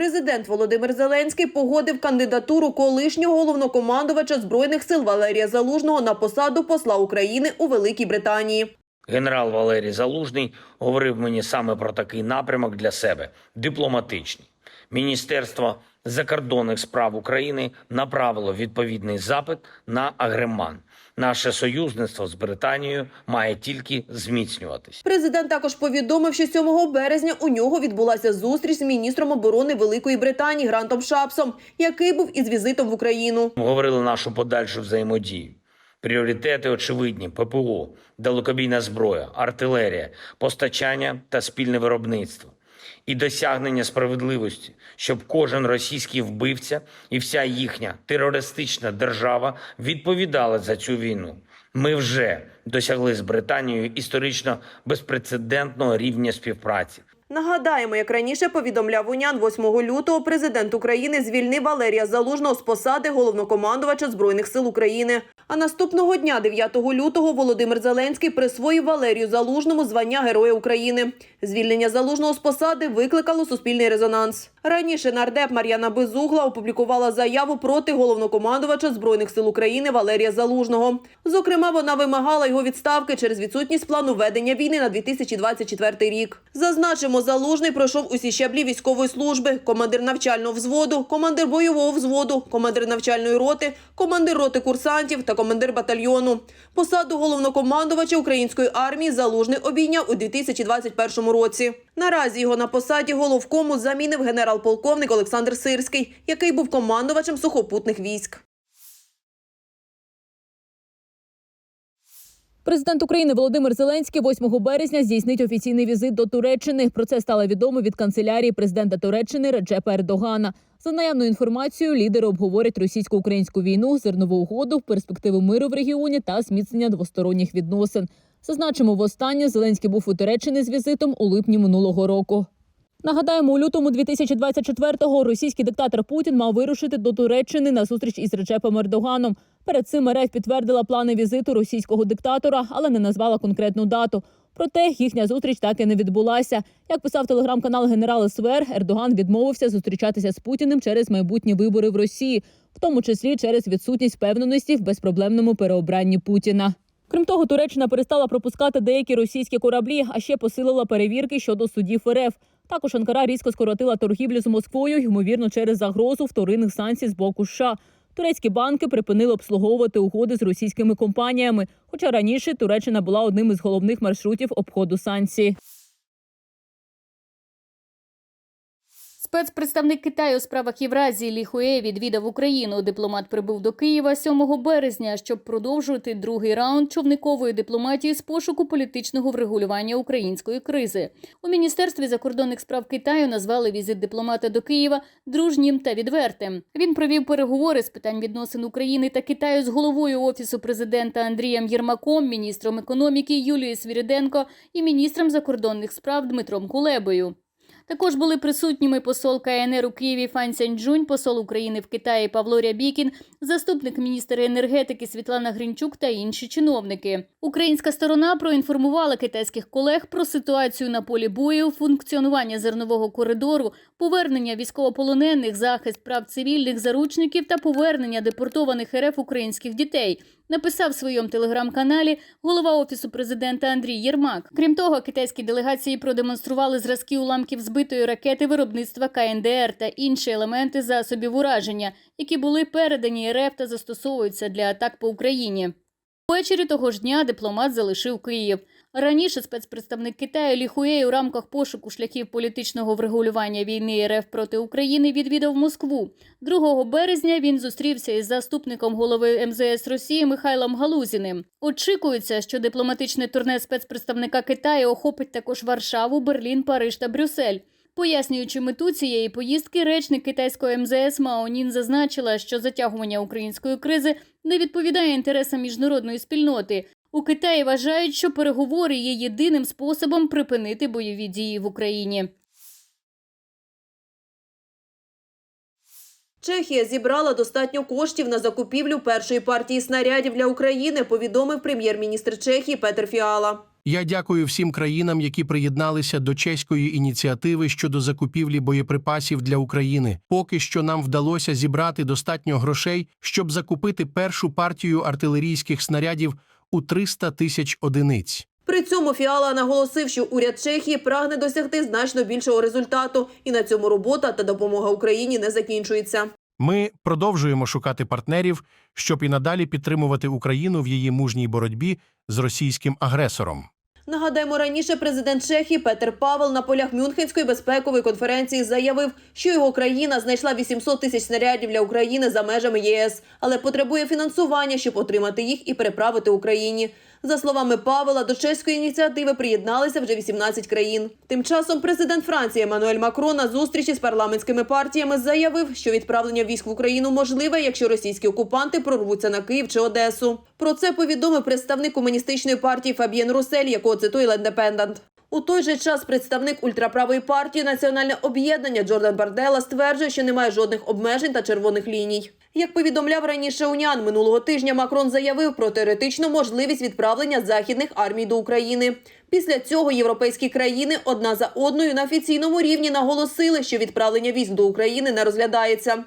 Президент Володимир Зеленський погодив кандидатуру колишнього головнокомандувача збройних сил Валерія Залужного на посаду посла України у Великій Британії. Генерал Валерій Залужний говорив мені саме про такий напрямок для себе дипломатичний. Міністерство закордонних справ України направило відповідний запит на агреман. Наше союзництво з Британією має тільки зміцнюватись. Президент також повідомив, що 7 березня у нього відбулася зустріч з міністром оборони Великої Британії Грантом Шапсом, який був із візитом в Україну. Говорили нашу подальшу взаємодію. Пріоритети очевидні: ППО, далекобійна зброя, артилерія, постачання та спільне виробництво. І досягнення справедливості, щоб кожен російський вбивця і вся їхня терористична держава відповідали за цю війну. Ми вже досягли з Британією історично безпрецедентного рівня співпраці. Нагадаємо, як раніше повідомляв УНЯН, 8 лютого президент України звільнив Валерія Залужного з посади головнокомандувача збройних сил України. А наступного дня, 9 лютого, Володимир Зеленський присвоїв Валерію Залужному звання Героя України. Звільнення залужного з посади викликало суспільний резонанс. Раніше нардеп Мар'яна Безугла опублікувала заяву проти головнокомандувача збройних сил України Валерія Залужного. Зокрема, вона вимагала його відставки через відсутність плану ведення війни на 2024 рік. Зазначимо, залужний пройшов усі щаблі військової служби: командир навчального взводу, командир бойового взводу, командир навчальної роти, командир роти курсантів та командир батальйону. Посаду головнокомандувача української армії залужний обійняв у 2021 році. Наразі його на посаді головкому замінив генерал-полковник Олександр Сирський, який був командувачем сухопутних військ. Президент України Володимир Зеленський 8 березня здійснить офіційний візит до Туреччини. Про це стало відомо від канцелярії президента Туреччини Реджепа Ердогана. За наявною інформацією, лідери обговорять російсько-українську війну, зернову угоду, перспективи миру в регіоні та зміцнення двосторонніх відносин. Зазначимо, востаннє Зеленський був у Туреччині з візитом у липні минулого року. Нагадаємо, у лютому 2024-го російський диктатор Путін мав вирушити до Туреччини на зустріч із Речепом Ердоганом. Перед цим РФ підтвердила плани візиту російського диктатора, але не назвала конкретну дату. Проте їхня зустріч так і не відбулася. Як писав телеграм-канал Генерал СВР, Ердоган відмовився зустрічатися з Путіним через майбутні вибори в Росії, в тому числі через відсутність впевненості в безпроблемному переобранні Путіна. Крім того, Туреччина перестала пропускати деякі російські кораблі, а ще посилила перевірки щодо судів РФ. Також Анкара різко скоротила торгівлю з Москвою, ймовірно, через загрозу вторинних санкцій з боку США. Турецькі банки припинили обслуговувати угоди з російськими компаніями. Хоча раніше Туреччина була одним із головних маршрутів обходу санкцій. Спецпредставник Китаю у справах Євразії Лі Хує відвідав Україну. Дипломат прибув до Києва 7 березня, щоб продовжувати другий раунд човникової дипломатії з пошуку політичного врегулювання української кризи. У міністерстві закордонних справ Китаю назвали візит дипломата до Києва дружнім та відвертим. Він провів переговори з питань відносин України та Китаю з головою офісу президента Андрієм Єрмаком, міністром економіки Юлією Свіриденко і міністром закордонних справ Дмитром Кулебою. Також були присутніми посол КНР у Києві Фан Сяньчжунь, посол України в Китаї Павло Рябікін, заступник міністра енергетики Світлана Гринчук та інші чиновники. Українська сторона проінформувала китайських колег про ситуацію на полі бою, функціонування зернового коридору, повернення військовополонених, захист прав цивільних заручників та повернення депортованих РФ українських дітей. Написав в своєму телеграм-каналі голова офісу президента Андрій Єрмак. Крім того, китайські делегації продемонстрували зразки уламків збитої ракети виробництва КНДР та інші елементи засобів ураження, які були передані РФ та застосовуються для атак по Україні. Ввечері того ж дня дипломат залишив Київ. Раніше спецпредставник Китаю Лі Хуєй у рамках пошуку шляхів політичного врегулювання війни РФ проти України відвідав Москву. 2 березня він зустрівся із заступником голови МЗС Росії Михайлом Галузіним. Очікується, що дипломатичне турне спецпредставника Китаю охопить також Варшаву, Берлін, Париж та Брюссель. Пояснюючи мету цієї поїздки, речник китайського МЗС Мао Нін зазначила, що затягування української кризи не відповідає інтересам міжнародної спільноти. У Китаї вважають, що переговори є єдиним способом припинити бойові дії в Україні. Чехія зібрала достатньо коштів на закупівлю першої партії снарядів для України, повідомив прем'єр-міністр Чехії Петер Фіала. Я дякую всім країнам, які приєдналися до чеської ініціативи щодо закупівлі боєприпасів для України. Поки що нам вдалося зібрати достатньо грошей, щоб закупити першу партію артилерійських снарядів у 300 тисяч одиниць. При цьому Фіала наголосив, що уряд Чехії прагне досягти значно більшого результату, і на цьому робота та допомога Україні не закінчується. Ми продовжуємо шукати партнерів, щоб і надалі підтримувати Україну в її мужній боротьбі з російським агресором. Нагадаємо, раніше президент Чехії Петер Павел на полях Мюнхенської безпекової конференції заявив, що його країна знайшла 800 тисяч снарядів для України за межами ЄС, але потребує фінансування, щоб отримати їх і переправити Україні. За словами Павела, до чеської ініціативи приєдналися вже 18 країн. Тим часом президент Франції Еммануель Макрон на зустрічі з парламентськими партіями заявив, що відправлення військ в Україну можливе, якщо російські окупанти прорвуться на Київ чи Одесу. Про це повідомив представник комуністичної партії Фаб'єн Русель, якого цитує Лендепендант. У той же час представник ультраправої партії Національне об'єднання Джордан Бардела стверджує, що немає жодних обмежень та червоних ліній. Як повідомляв раніше Унян, минулого тижня Макрон заявив про теоретичну можливість відправлення західних армій до України. Після цього європейські країни одна за одною на офіційному рівні наголосили, що відправлення військ до України не розглядається.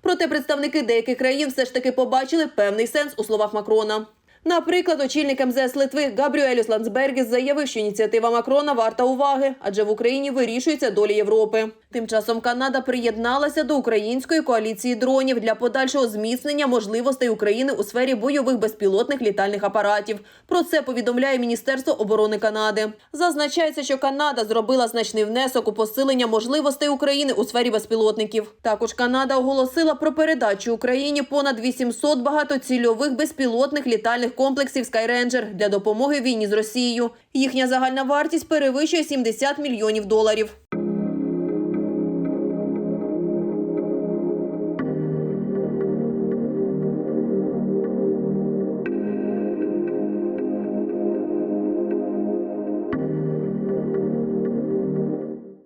Проте представники деяких країн все ж таки побачили певний сенс у словах Макрона. Наприклад, очільник МЗС Литви Габріелюс Ландсбергіс заявив, що ініціатива Макрона варта уваги, адже в Україні вирішується доля Європи. Тим часом Канада приєдналася до української коаліції дронів для подальшого зміцнення можливостей України у сфері бойових безпілотних літальних апаратів. Про це повідомляє Міністерство оборони Канади. Зазначається, що Канада зробила значний внесок у посилення можливостей України у сфері безпілотників. Також Канада оголосила про передачу Україні понад 800 багатоцільових безпілотних літальних комплексів Skyranger для допомоги війні з Росією. Їхня загальна вартість перевищує 70 мільйонів доларів.